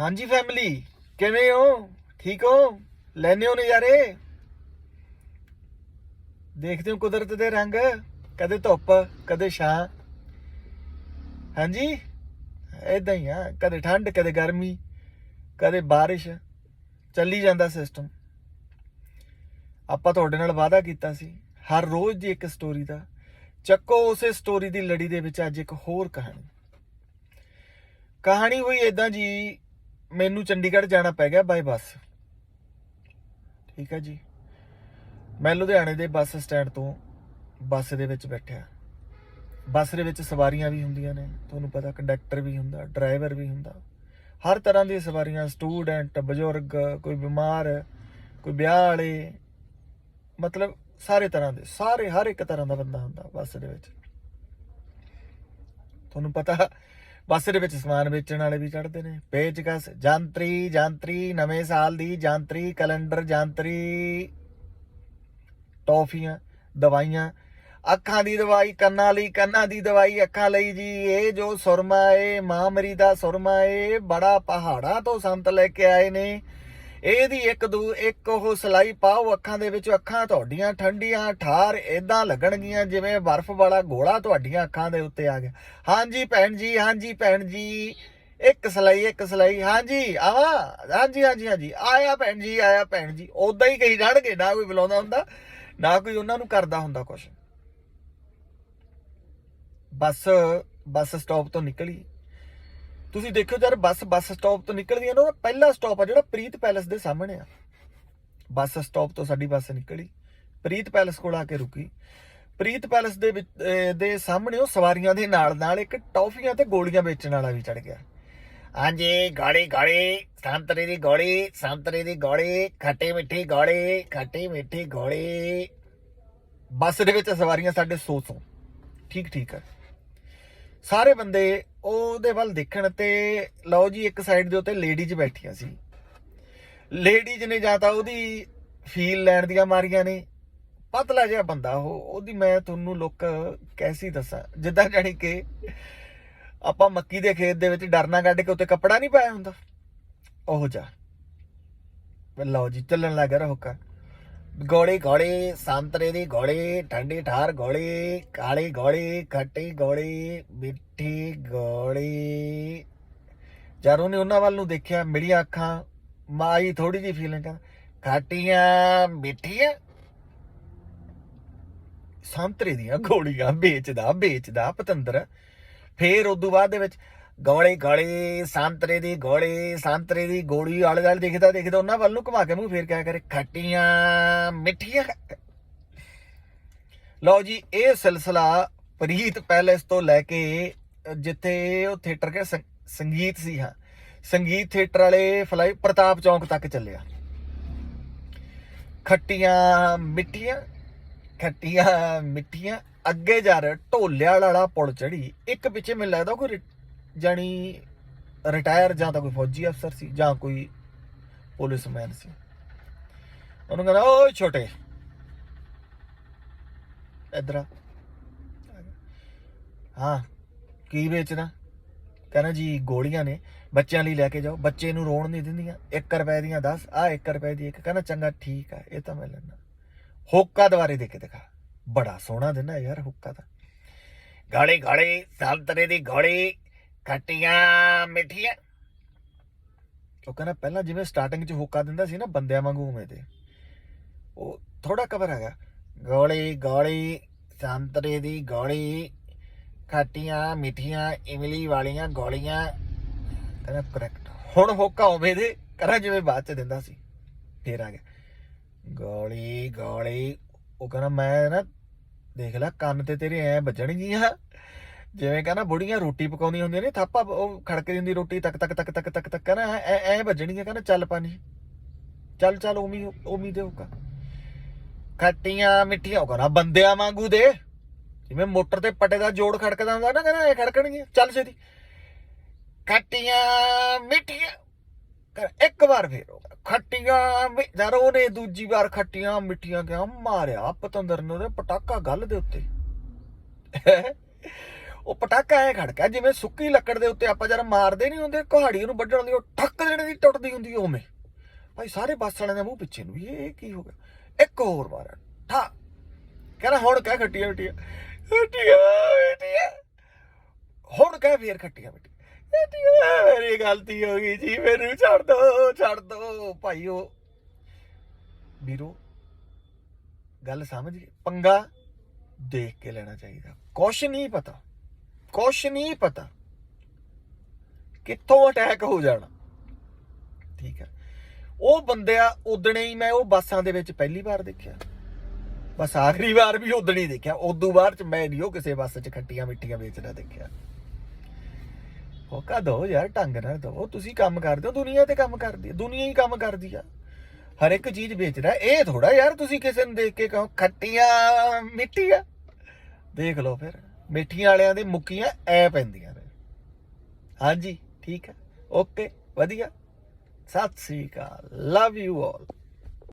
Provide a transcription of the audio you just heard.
ਹਾਂਜੀ ਫੈਮਿਲੀ ਕਿਵੇਂ ਹੋ? ਠੀਕ ਹੋ? ਲੈਨੇ ਹੋ ਨਜ਼ਾਰੇ? ਦੇਖਦੇ ਹੋ ਕੁਦਰਤ ਦੇ ਰੰਗ, ਕਦੇ ਧੁੱਪ, ਕਦੇ ਛਾਂ। ਹਾਂਜੀ? ਇਦਾਂ ਹੀ ਆ, ਕਦੇ ਠੰਡ, ਕਦੇ ਗਰਮੀ, ਕਦੇ ਬਾਰਿਸ਼, ਚੱਲੀ ਜਾਂਦਾ ਸਿਸਟਮ ਆਪਾਂ ਤੁਹਾਡੇ ਨਾਲ ਵਾਅਦਾ ਕੀਤਾ ਸੀ, ਹਰ ਰੋਜ਼ ਦੀ ਇੱਕ ਸਟੋਰੀ ਦਾ। ਚੱਕੋ ਉਸੇ ਸਟੋਰੀ ਦੀ ਲੜੀ ਦੇ ਵਿੱਚ ਅੱਜ ਇੱਕ ਹੋਰ ਕਹਾਣੀ। ਕਹਾਣੀ ਹੋਈ ਇਦਾਂ ਜੀ ਮੈਨੂੰ ਚੰਡੀਗੜ੍ਹ ਜਾਣਾ ਪੈ ਗਿਆ ਬਾਈ ਬੱਸ ਠੀਕ ਹੈ ਜੀ। ਮੈਂ ਲੁਧਿਆਣੇ ਦੇ ਬੱਸ ਸਟੈਂਡ ਤੋਂ ਬੱਸ ਦੇ ਵਿੱਚ ਬੈਠਿਆ। ਬੱਸ ਦੇ ਵਿੱਚ ਸਵਾਰੀਆਂ ਵੀ ਹੁੰਦੀਆਂ ਨੇ, ਤੁਹਾਨੂੰ ਪਤਾ ਕੰਡਕਟਰ ਵੀ ਹੁੰਦਾ ਡਰਾਈਵਰ ਵੀ ਹੁੰਦਾ। ਹਰ ਤਰ੍ਹਾਂ ਦੀਆਂ ਸਵਾਰੀਆਂ ਸਟੂਡੈਂਟ ਬਜ਼ੁਰਗ, ਕੋਈ ਬਿਮਾਰ, ਕੋਈ ਵਿਆਹ ਵਾਲੇ, ਮਤਲਬ ਸਾਰੇ ਤਰ੍ਹਾਂ ਦੇ, ਸਾਰੇ ਹਰ ਇੱਕ ਤਰ੍ਹਾਂ ਦਾ ਬੰਦਾ ਹੁੰਦਾ ਬੱਸ ਦੇ ਵਿੱਚ। ਤੁਹਾਨੂੰ ਪਤਾ ਬੱਸ ਦੇ ਵਿੱਚ ਸਮਾਨ ਵੇਚਣ ਵਾਲੇ ਵੀ ਚੜਦੇ ਨੇ। ਪੇਚਕਸ ਜਾਂਤਰੀ ਜਾਂਤਰੀ, ਨਵੇਂ ਸਾਲ ਦੀ ਜਾਂਤਰੀ, ਕੈਲੰਡਰ ਜਾਂਤਰੀ, ਟੌਫੀਆਂ, ਦਵਾਈਆਂ। ਅੱਖਾਂ ਦੀ ਦਵਾਈ, ਕੰਨਾਂ ਲਈ ਕੰਨਾਂ ਦੀ ਦਵਾਈ, ਅੱਖਾਂ ਲਈ ਜੀ ਇਹ ਜੋ ਸੁਰਮਾ ਏ ਮਾਮਰੀ ਦਾ ਸੁਰਮਾ ਏ, ਬੜਾ ਪਹਾੜਾਂ ਤੋਂ ਸੰਤ ਲੈ ਕੇ ਆਏ ਨੇ। ਇਹਦੀ ਇੱਕ ਦੂ ਇੱਕ ਉਹ ਸਲਾਈ ਪਾਓ ਅੱਖਾਂ ਦੇ ਵਿੱਚ, ਅੱਖਾਂ ਤੁਹਾਡੀਆਂ ਠੰਡੀਆਂ, ਠਾਰ ਇਦਾਂ ਲੱਗਣਗੀਆਂ ਜਿਵੇਂ ਬਰਫ਼ ਵਾਲਾ ਗੋਲਾ ਤੁਹਾਡੀਆਂ ਅੱਖਾਂ ਦੇ ਉੱਤੇ ਆ ਗਿਆ। ਹਾਂਜੀ ਭੈਣ ਜੀ, ਹਾਂਜੀ ਭੈਣ ਜੀ। ਇੱਕ ਸਲਾਈ ਇੱਕ ਸਲਾਈ। ਹਾਂਜੀ, ਆਵਾ? ਹਾਂਜੀ ਹਾਂਜੀ ਹਾਂਜੀ। ਆਇਆ ਭੈਣ ਜੀ, ਆਇਆ ਭੈਣ ਜੀ। ਉਦਾਂ ਹੀ ਕਹੀ ਜਾਣਗੇ, ਨਾ ਕੋਈ ਬੁਲਾਉਂਦਾ ਹੁੰਦਾ, ਨਾ ਕੋਈ ਉਹਨਾਂ ਨੂੰ ਕਰਦਾ ਹੁੰਦਾ ਕੁਛ। ਬੱਸ ਬੱਸ ਸਟਾਪ ਤੋਂ ਨਿਕਲੀ। ਤੁਸੀਂ ਦੇਖਿਓ ਜਦ ਬੱਸ ਬੱਸ ਸਟਾਪ ਤੋਂ ਨਿਕਲਦੀ ਹੈ ਨਾ ਉਹਦਾ ਪਹਿਲਾ ਸਟਾਪ ਆ ਜਿਹੜਾ ਪ੍ਰੀਤ ਪੈਲੇਸ ਦੇ ਸਾਹਮਣੇ ਆ। ਬੱਸ ਸਟਾਪ ਤੋਂ ਸਾਡੀ ਬੱਸ ਨਿਕਲੀ। ਪ੍ਰੀਤ ਪੈਲੇਸ ਕੋਲ ਆ ਕੇ ਰੁਕੀ। ਪ੍ਰੀਤ ਪੈਲੇਸ ਦੇ ਵਿੱਚ ਦੇ ਸਾਹਮਣੇ ਉਹ ਸਵਾਰੀਆਂ ਦੇ ਨਾਲ ਨਾਲ ਇੱਕ ਟੌਫੀਆਂ ਤੇ ਗੋਲੀਆਂ ਵੇਚਣ ਵਾਲਾ ਵੀ ਚੜ ਗਿਆ। ਹਾਂਜੀ, ਗੋਲੀ ਗੋਲੀ, ਸੰਤਰੇ ਦੀ ਗੋਲੀ, ਸੰਤਰੇ ਦੀ ਗੋਲੀ, ਖੱਟੀ ਮਿੱਠੀ ਗੋਲੀ, ਖੱਟੀ ਮਿੱਠੀ ਗੋਲੀ। ਬੱਸ ਦੇ ਵਿੱਚ ਸਵਾਰੀਆਂ ਸਾਡੇ 100 100 ਠੀਕ ਠੀਕ ਹੈ ਸਾਰੇ ਬੰਦੇ ਉਹਦੇ ਵੱਲ ਦੇਖਣ ਤੇ ਲਓ ਜੀ, ਇੱਕ ਸਾਈਡ ਦੇ ਉੱਤੇ ਲੇਡੀਜ਼ ਬੈਠੀਆਂ ਸੀ। ਲੇਡੀਜ਼ ਨੇ ਜਾਂ ਤਾਂ ਉਹਦੀ ਫੀਲ ਲੈਣ ਦੀਆਂ ਮਾਰੀਆਂ ਨੇ। ਪਤਲਾ ਜਿਹਾ ਬੰਦਾ ਉਹ, ਉਹਦੀ ਮੈਂ ਤੁਹਾਨੂੰ ਲੁੱਕ ਕੈਸੀ ਦੱਸਾਂ? ਜਿੱਦਾਂ ਜਾਣੀ ਕਿ ਆਪਾਂ ਮੱਕੀ ਦੇ ਖੇਤ ਦੇ ਵਿੱਚ ਡਰਨਾ ਕੱਢ ਕੇ ਉੱਤੇ ਕੱਪੜਾ ਨਹੀਂ ਪਾਇਆ ਹੁੰਦਾ। ਉਹ ਜਾ ਲਓ ਜੀ, ਚੱਲਣ ਲੱਗ ਰਿਹਾ ਹੁੱਕਾ ਗੋਲੀ ਗੋਲੀ, ਸੰਤਰੇ ਦੀ ਗੋਲੀ, ਠੰਡੀ ਠਾਰ ਗੋਲੀ, ਕਾਲੀ ਗੋਲੀ, ਖੱਟੀ ਗੋਲੀ, ਮਿੱਠੀ ਗੋਲੀ। ਜਦ ਉਹਨੇ ਉਹਨਾਂ ਵੱਲ ਨੂੰ ਦੇਖਿਆ ਮੇਰੀਆਂ ਅੱਖਾਂ ਮਾਈ ਥੋੜੀ ਜਿਹੀ ਫੀਲਿੰਗ ਖੱਟੀਆਂ, ਮਿੱਠੀਆਂ। ਸੰਤਰੇ ਦੀਆਂ ਗੋਲੀਆਂ ਵੇਚਦਾ ਵੇਚਦਾ ਪਤੰਦਰ। ਫੇਰ ਉਦੋਂ ਬਾਅਦ ਦੇ ਵਿੱਚ ਗੋਲੀ ਗੋਲੀ, ਸੰਤਰੇ ਦੀ ਗੋਲੀ, ਸੰਤਰੇ ਦੀ ਗੋਲੀ, ਆਲੇ ਦੁਆਲੇ ਦੇਖਦਾ ਦੇਖਦਾ ਉਹਨਾਂ ਵੱਲ ਨੂੰ ਘੁਮਾ ਕੇ ਮੂੰਹ ਫੇਰ ਕਿਆ ਕਰੇ? ਖੱਟੀਆਂ ਮਿੱਠੀਆਂ। ਲਓ ਜੀ, ਇਹ ਸਿਲਸਿਲਾ ਪ੍ਰੀਤ ਪੈਲੇਸ ਤੋਂ ਲੈ ਕੇ, ਜਿੱਥੇ ਉਹ ਥੀਏਟਰ ਕੇ ਸੰਗੀਤ ਸੀ, ਹਾਂ। ਸੰਗੀਤ ਥੀਏਟਰ ਵਾਲੇ ਫਲਾਈ ਪ੍ਰਤਾਪ ਚੌਂਕ ਤੱਕ ਚੱਲਿਆ। ਖੱਟੀਆਂ ਮਿੱਠੀਆਂ ਖੱਟੀਆਂ ਮਿੱਠੀਆਂ, ਅੱਗੇ ਜਾ ਰਿਹਾ ਢੋਲਿਆਂ ਵਾਲਾ ਪੁਲ ਚੜੀ ਇੱਕ ਪਿੱਛੇ ਮੈਨੂੰ ਲੱਗਦਾ ਕੋਈ ਰਿ- ਜਾਣੀ ਰਿਟਾਇਰ ਜਾਂ ਤਾਂ ਕੋਈ ਫੌਜੀ ਅਫਸਰ ਸੀ ਜਾਂ ਕੋਈ ਪੁਲਿਸਮੈਨ ਸੀ। ਉਹਨੂੰ ਕਹਿੰਦਾ, ਓਏ ਛੋਟੇ, ਇਧਰ ਹਾਂ, ਕੀ ਵੇਚਦਾ? ਕਹਿੰਦਾ, ਜੀ, ਗੋਲੀਆਂ ਨੇ, ਬੱਚਿਆਂ ਲਈ ਲੈ ਕੇ ਜਾਓ। ਬੱਚੇ ਨੂੰ ਰੋਣ ਨਹੀਂ ਦਿੰਦੀਆਂ। 1 ਰੁਪਏ ਦੀਆਂ 10 ਆ 1 ਰੁਪਏ ਦੀ ਇੱਕ। ਕਹਿੰਦਾ, ਚੰਗਾ, ਠੀਕ ਆ, ਇਹ ਤਾਂ ਮੈਂ ਲੈਣਾ ਹੋਕਾ ਦੁਆਰੇ ਦੇ ਕੇ ਦਿਖਾ। ਬੜਾ ਸੋਹਣਾ ਦਿੰਦਾ ਯਾਰ ਹੁੱਕਾ ਤਾਂ। ਗਾੜੀ ਗਾੜੀ ਸੰਤਰੇ ਦੀ ਗੋਲੀ। ਖੱਟੀਆਂ ਮਿੱਠੀਆਂ। ਉਹ ਕਹਿੰਦਾ ਪਹਿਲਾਂ ਜਿਵੇਂ ਸਟਾਰਟਿੰਗ 'ਚ ਹੁੱਕਾ ਦਿੰਦਾ ਸੀ ਨਾ ਬੰਦਿਆਂ ਵਾਂਗੂ ਉਵੇਂ ਦੇ। ਉਹ ਥੋੜਾ ਕਵਰ ਹੈਗਾ। ਗੋਲੀ ਗੋਲੀ, ਸੰਤਰੇ ਦੀ ਗੋਲੀ ਖੱਟੀਆਂ ਮਿੱਠੀਆਂ, ਇਮਲੀ ਵਾਲੀਆਂ ਗੋਲੀਆਂ। ਕਹਿੰਦਾ ਕਰੈਕਟ ਹੁਣ ਹੋਕਾ ਉਵੇਂ ਦੇ, ਕਰਾਂ ਜਿਵੇਂ ਬਾਅਦ 'ਚ ਦਿੰਦਾ ਸੀ। ਫੇਰ ਆ ਗਿਆ। ਗੋਲੀ ਗੋਲੀ। ਉਹ ਕਹਿੰਦਾ ਮੈਂ ਨਾ ਦੇਖ ਲੈ, ਕੰਨ ਤੇ ਤੇਰੇ ਐ ਵੱਜਣਗੀਆਂ। ਜਿਵੇਂ ਕਹਿੰਦਾ ਬੁੜੀਆਂ ਰੋਟੀ ਪਕਾਉਂਦੀਆਂ ਹੁੰਦੀਆਂ ਨੇ, ਥਾਪਾ ਉਹ ਖੜਕਦੀ ਹੁੰਦੀ ਰੋਟੀ, ਤੱਕ ਤੱਕ ਤੱਕ ਤੱਕ ਤੱਕ ਤੱਕ, ਕਹਿੰਦਾ ਐ ਐ ਵੱਜਣਗੀਆਂ ਕਹਿੰਦਾ ਚੱਲ ਪਾਣੀ। ਚੱਲ ਚੱਲ, ਉਮੀ ਉਮੀ ਦੇ ਹੋਕਾ। ਖੱਟੀਆਂ ਮਿੱਠੀਆਂ, ਉਹ ਕਹਿੰਦਾ ਬੰਦਿਆਂ ਵਾਂਗੂ ਦੇ। ਜਿਵੇਂ ਮੋਟਰ ਤੇ ਪਟੇ ਦਾ ਜੋੜ ਖੜਕਦਾ ਹੁੰਦਾ ਨਾ, ਕਹਿੰਦਾ ਐ ਖੜਕਣਗੀਆਂ, ਚੱਲ ਛੇਤੀ। ਖੱਟੀਆਂ ਮਿੱਠੀਆਂ ਕਰ ਇੱਕ ਵਾਰ ਫੇਰ ਖੱਟੀਆਂ ਮਿ- ਜਦ ਉਹਨੇ ਦੂਜੀ ਵਾਰ ਖੱਟੀਆਂ ਮਿੱਠੀਆਂ ਕਿਹਾ, ਮਾਰਿਆ ਪਤੰਦਰ ਨੇ ਉਹਦੇ ਪਟਾਕਾ ਗੱਲ ਦੇ ਉੱਤੇ। ਉਹ ਪਟਾਕਾ ਐ ਖੜਕਾ, ਜਿਵੇਂ ਸੁੱਕੀ ਲੱਕੜ ਦੇ ਉੱਤੇ ਆਪਾਂ ਜਦ ਮਾਰਦੇ ਨਹੀਂ ਹੁੰਦੇ, ਕੁਹਾੜੀ ਨੂੰ ਵੱਢਣ ਦੀ, ਉਹ ਠੱਕ ਦੇਣੇ ਦੀ ਟੁੱਟਦੀ ਹੁੰਦੀ ਆ ਉਵੇਂ। ਭਾਈ ਸਾਰੇ ਬੱਸ ਵਾਲਿਆਂ ਦੇ ਮੂੰਹ ਪਿੱਛੇ ਨੂੰ ਵੀ ਇਹ ਕੀ ਹੋ ਗਿਆ? ਇੱਕ ਹੋਰ ਮਾਰਾ ਠਾ। ਕਹਿੰਦਾ ਹੁਣ ਕਹਿ ਖੱਟੀਆਂ ਮਿੱਟੀਆਂ। ਖੱਟੀਆਂ ਮਿੱਟੀਆਂ। ਹੁਣ ਕਹਿ ਫੇਰ ਖੱਟੀਆਂ ਮਿੱਟੀਆਂ। ਖੱਟੀਆਂ, ਮੇਰੀ ਗਲਤੀ ਹੋ ਗਈ ਜੀ, ਮੈਨੂੰ ਛੱਡ ਦੋ ਛੱਡ ਦੋ। ਭਾਈ ਉਹ ਵੀਰੋ, ਗੱਲ ਸਮਝ ਗਏ? ਪੰਗਾ ਦੇਖ ਕੇ ਲੈਣਾ ਚਾਹੀਦਾ। ਕੁਛ ਨਹੀਂ ਪਤਾ। ਕੁਛ ਨਹੀਂ ਪਤਾ। ਕਿੱਥੋਂ ਅਟੈਕ ਹੋ ਜਾਣਾ? ਠੀਕ ਹੈ। ਉਹ ਬੰਦਿਆ ਉਦਣੇ ਹੀ ਮੈਂ ਉਹ ਬੱਸਾਂ ਦੇ ਵਿੱਚ ਪਹਿਲੀ ਵਾਰ ਦੇਖਿਆ। ਬਸ ਆਖਰੀ ਵਾਰ ਵੀ ਉਦਣ ਹੀ ਦੇਖਿਆ। ਉਦੋਂ ਬਾਅਦ ਚ ਮੈਂ ਨਹੀਂ ਉਹ ਕਿਸੇ ਬੱਸ 'ਚ ਖੱਟੀਆਂ ਮਿੱਠੀਆਂ ਵੇਚਦਾ ਦੇਖਿਆ। ਹੋਕਾ ਦੋ ਯਾਰ, ਢੰਗ ਨਾਲ ਦੋ। ਤੁਸੀਂ ਕੰਮ ਕਰਦੇ ਹੋ, ਦੁਨੀਆ ਤੇ ਕੰਮ ਕਰਦੀ ਹੈ। ਦੁਨੀਆ ਹੀ ਕੰਮ ਕਰਦੀ ਆ। ਹਰ ਇੱਕ ਚੀਜ਼ ਵੇਚਦਾ ਇਹ ਥੋੜਾ ਯਾਰ ਤੁਸੀਂ ਕਿਸੇ ਨੂੰ ਦੇਖ ਕੇ ਕਹੋ, ਖੱਟੀਆਂ ਮਿੱਠੀਆਂ ਦੇਖ ਲਓ ਫਿਰ। ਮਿੱਠੀਆਂ ਵਾਲਿਆਂ ਦੇ ਮੁੱਕੀਆਂ ਐ ਪੈਂਦੀਆਂ ਨੇ। ਹਾਂਜੀ, ਠੀਕ ਹੈ। ਓਕੇ ਵਧੀਆ। ਸਤਿ ਸ੍ਰੀ ਅਕਾਲ। Love you all